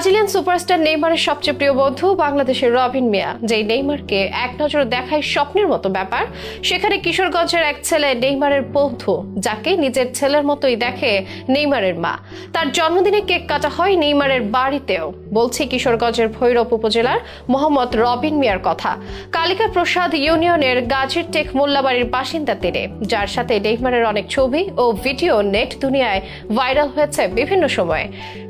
Brazilian superstar নেইমারের সবচেয়ে প্রিয় বন্ধু বাংলাদেশের রবিন মিয়া, যেই নেইমারকে এক নজরে দেখায় স্বপ্নের মতো ব্যাপার, সেখানে কিশোরগঞ্জের এক ছেলে নেইমারের বন্ধু, যাকে নিজের ছেলের মতোই দেখে নেইমারের মা। তার জন্মদিনে কেক কাটা হয় নেইমারের বাড়িতেও, বলছি কিশোরগঞ্জের ভৈরব উপজেলার মোহাম্মদ রবিন মিয়ার কথা। কালিকা প্রসাদ ইউনিয়নের গাজীর টেক মোল্লাবাড়ির বাসিন্দা তিনি, যার সাথে নেইমারের অনেক ছবি ও ভিডিও নেট দুনিয়ায় ভাইরাল হয়েছে বিভিন্ন সময়ে।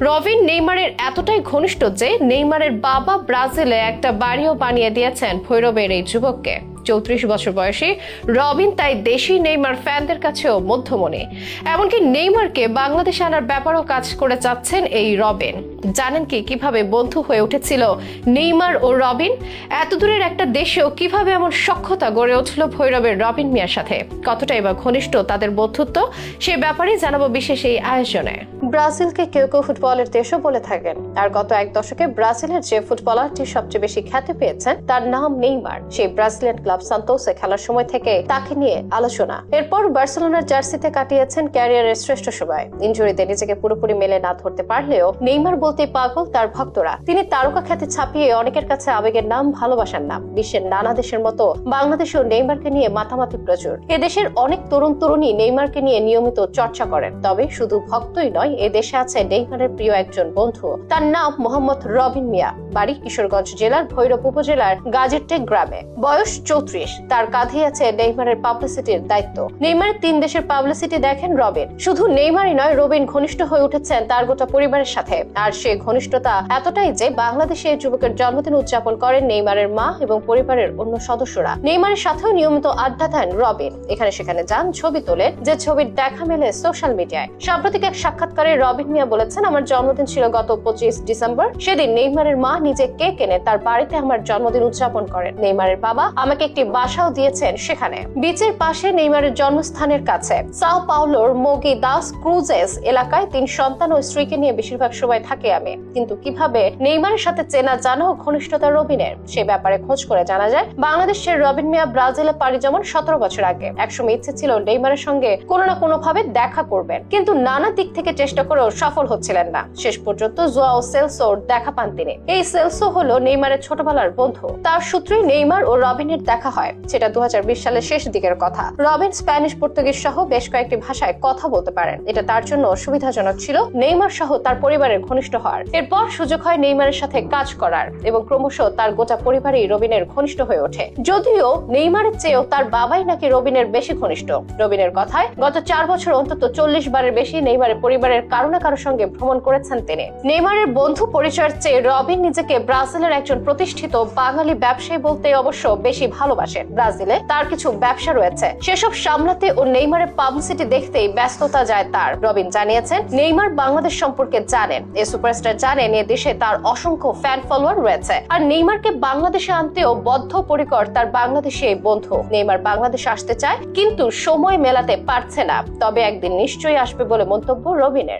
রবিন নেইমারের এতটাই ঘনিষ্ঠ যে নেইমারের বাবা ব্রাজিলে একটা বাড়িও বানিয়ে দিয়েছেন ভৈরবের এই যুবককে। চৌত্রিশ বছর বয়সী রবিন তাই দেশি নেইমার ফ্যানদের কাছেও মধ্যমণি। এমনকি নেইমারকে বাংলাদেশে আনার ব্যাপারও কাজ করে যাচ্ছেন এই রবিন। জানেন কি কীভাবে বন্ধু হয়ে উঠেছিল নেইমার ও রবিন? এত দূরের একটা দেশেও কীভাবে এমন সক্ষতা গড়ে উঠল ভৈরবের রবিন মিয়ার সাথে? কতটাই বা ঘনিষ্ঠ তাদের বন্ধুত্ব? সে ব্যাপারে জানাব বিশেষ এই আয়োজনে। ব্রাজিলকে কেউ কেউ ফুটবলের দেশও বলে থাকেন। আর গত এক দশকে ব্রাজিলের যে ফুটবলারটি সবচেয়ে বেশি খ্যাতি পেয়েছেন, তার নাম নেইমার। সেই ব্রাজিলিয়ান ক্লাব সান্তোসে খেলার সময় থেকে তাকে নিয়ে আলোচনা। এরপর বার্সেলোনার জার্সিতে কাটিয়েছেন ক্যারিয়ারের শ্রেষ্ঠ সময়। ইঞ্জুরিতে নিজেকে পুরোপুরি মেলে না ধরতে পারলেও নেইমার বলতে পাগল তার ভক্তরা। তিনি তারকা খ্যাতি ছাপিয়ে অনেকের কাছে আবেগের নাম ভালোবাসার নাম। বিশ্বের নানা দেশের মতো বাংলাদেশেও নেইমারকে নিয়ে মাতামাতি প্রচুর। এদেশের অনেক তরুণ তরুণী নেইমারকে নিয়ে নিয়মিত চর্চা করেন। তবে শুধু ভক্তই নয় এ দেশে আছে নেইমারের প্রিয় একজন বন্ধু। তার নাম মোহাম্মদ রবিন মিয়া। বাড়ি কিশোরগঞ্জ জেলার ভৈরব উপজেলার গাজীরটেক গ্রামে। বয়স চৌত্রিশ। তার কাঁধে আছে নেইমারের পাবলিসিটির দায়িত্ব। নেইমারের তিন দেশের পাবলিসিটি দেখেন রবিন। শুধু নেইমারই নয়, রবিন ঘনিষ্ঠ হয়ে উঠেছেন তার গোটা পরিবারের সাথে। আর সে ঘনিষ্ঠতা এতটাই যে বাংলাদেশে যুবকের জন্মদিন উদযাপন করেন নেইমারের মা এবং পরিবারের অন্য সদস্যরা। নেইমারের সাথেও নিয়মিত আড্ডা দেন রবিন। এখানে সেখানে যান, ছবি তোলেন। যে ছবির দেখা মেলে সোশ্যাল মিডিয়ায় সাম্প্রতিক এক সাক্ষাৎকারে রবিন মিয়া বলেছেন, আমার জন্মদিন ছিল গত পঁচিশ ডিসেম্বর। সেদিন নেইমারের মা নিজে কেক এনে তার বাড়িতে আমার জন্মদিন উদযাপন করেন। নেইমারের বাবা আমাকে একটি বাসাও দিয়েছেন সেখানে। বিচের পাশে নেইমারের জন্মস্থানের কাছে। সাও পাওলোর মোগি দাস ক্রুজেস এলাকায় তিন সন্তান ও স্ত্রীকে নিয়ে বেশিরভাগ সময় থাকে আমি। কিন্তু কীভাবে নেইমারের সাথে চেনা জানা ও ঘনিষ্ঠতা রবিনের? সে ব্যাপারে খোঁজ করে জানা যায়, বাংলাদেশের রবিন মিয়া ব্রাজিলে পাড়ি যেমন সতেরো বছর আগে। একসময় ইচ্ছে ছিল নেইমারের সঙ্গে কোনো না কোনো ভাবে দেখা করবেন। কিন্তু নানা দিক থেকে চেষ্টা করেও সফল হচ্ছিলেন না। শেষ পর্যন্ত জোয়াও সেলসোর দেখা পান তিনি। এই সেলসো হলো নেইমারের ছোটবেলার বন্ধু। তার সূত্রেই নেইমার ও রবিনের দেখা হয়, সেটা দু সালের শেষ দিকের কথা। রবিন স্প্যানিশ পর্তুগিজ সহ বেশ কয়েকটি ভাষায় কথা বলতে পারেন। এটা তার জন্য সুবিধাজনক ছিল। নেইমার সহ তার পরিবারের ঘনিষ্ঠ হওয়ার। এরপর সুযোগ হয় নেইমারের সাথে কাজ করার এবং ক্রমশ তার গোটা পরিবারই রবিনের ঘনিষ্ঠ হয়ে ওঠে। যদিও নেইমারের চেয়েও তার বাবাই নাকি রবিনের বেশি ঘনিষ্ঠ। রবিনের কথায় গত চার বছর অন্তত চল্লিশ বারের বেশি নেইমারের পরিবারের কারও না কারও সঙ্গে ভ্রমণ করেছেন তিনি। নেইমারের বন্ধু পরিচয়ের চেয়ে রবিন নিজেকে ব্রাজিলের একজন প্রতিষ্ঠিত বাঙালি ব্যবসায়ী বলতে অবশ্য বেশি ভালোবাসেন ব্রাজিলে তার কিছু ব্যবসা রয়েছে। সেসব সামলাতে ও নেইমারের পাবলিসিটি দেখতেই ব্যস্ততা যায় তার। রবিন জানিয়েছেন, নেইমার বাংলাদেশ সম্পর্কে জানেন। এ সুপারস্টার জানেন, এ দেশে তার অসংখ্য ফ্যান ফলোয়ার রয়েছে। আর নেইমারকে বাংলাদেশে আনতেও বদ্ধপরিকর তার বাংলাদেশে বন্ধু। নেইমার বাংলাদেশে আসতে চায়, কিন্তু সময় মেলাতে পারছে না। তবে একদিন নিশ্চয়ই আসবে বলে মন্তব্য রবিনের।